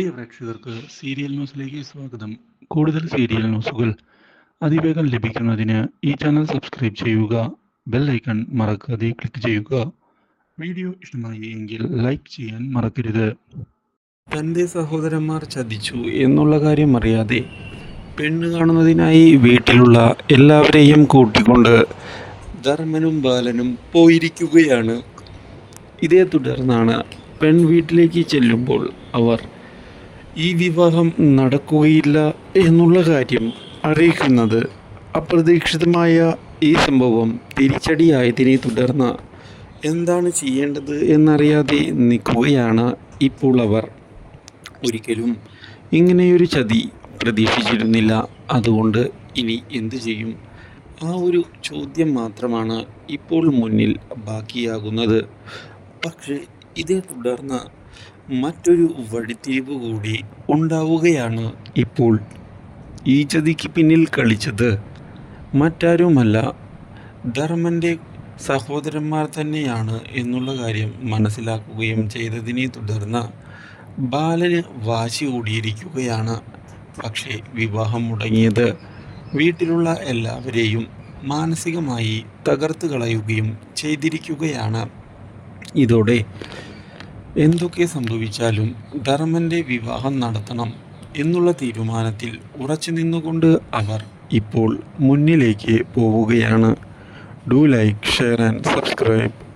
പ്രിയ പ്രേക്ഷകർക്ക് സീരിയൽ ന്യൂസിലേക്ക് സ്വാഗതം. കൂടുതൽ സീരിയൽ ന്യൂസുകൾ അതിവേഗം ലഭിക്കുന്നതിന് ഈ ചാനൽ സബ്സ്ക്രൈബ് ചെയ്യുക ബെൽ ഐക്കൺ മറക്കാതെ ക്ലിക്ക് ചെയ്യുക. വീഡിയോ ഇഷ്ടമായി എങ്കിൽ ലൈക്ക് ചെയ്യാൻ മറക്കരുത്. തന്റെ സഹോദരന്മാർ ചതിച്ചു എന്നുള്ള കാര്യം അറിയാതെ പെണ്ണ് കാണുന്നതിനായി വീട്ടിലുള്ള എല്ലാവരെയും കൂട്ടിക്കൊണ്ട് ധർമ്മനും ബാലനും പോയിരിക്കുകയാണ്. ഇതേ തുടർന്നാണ് പെൺ വീട്ടിലേക്ക് ചെല്ലുമ്പോൾ അവർ ഈ വിവാഹം നടക്കുകയില്ല എന്നുള്ള കാര്യം അറിയിക്കുന്നത് അപ്രതീക്ഷിതമായ ഈ സംഭവം തിരിച്ചടിയായതിനെ തുടർന്ന് എന്താണ് ചെയ്യേണ്ടത് എന്നറിയാതെ നിൽക്കുകയാണ് ഇപ്പോൾ അവർ. ഒരിക്കലും ഇങ്ങനെയൊരു ചതി പ്രതീക്ഷിച്ചിരുന്നില്ല. അതുകൊണ്ട് ഇനി എന്തു ചെയ്യും? ആ ഒരു ചോദ്യം മാത്രമാണ് ഇപ്പോൾ മുന്നിൽ ബാക്കിയാകുന്നത്. പക്ഷേ ഇതേ തുടർന്ന് മറ്റൊരു വഴിത്തിരിവ് കൂടി ഉണ്ടാവുകയാണ് ഇപ്പോൾ. ഈ ചതിക്ക് പിന്നിൽ കളിച്ചത് മറ്റാരുമല്ല ധർമ്മന്റെ സഹോദരന്മാർ തന്നെയാണ് എന്നുള്ള കാര്യം മനസ്സിലാക്കുകയും ചെയ്തതിനെ തുടർന്ന് ബാലന് വാശി കൂടിയിരിക്കുകയാണ്. പക്ഷേ വിവാഹം മുടങ്ങിയത് വീട്ടിലുള്ള എല്ലാവരെയും മാനസികമായി തകർത്ത് കളയുകയും ചെയ്തിരിക്കുകയാണ്. ഇതോടെ എന്തൊക്കെ സംഭവിച്ചാലും ധർമ്മന്റെ വിവാഹം നടത്തണം എന്നുള്ള തീരുമാനത്തിൽ ഉറച്ചു നിന്നുകൊണ്ട് അവർ ഇപ്പോൾ മുന്നിലേക്ക് പോവുകയാണ്. Do like share and subscribe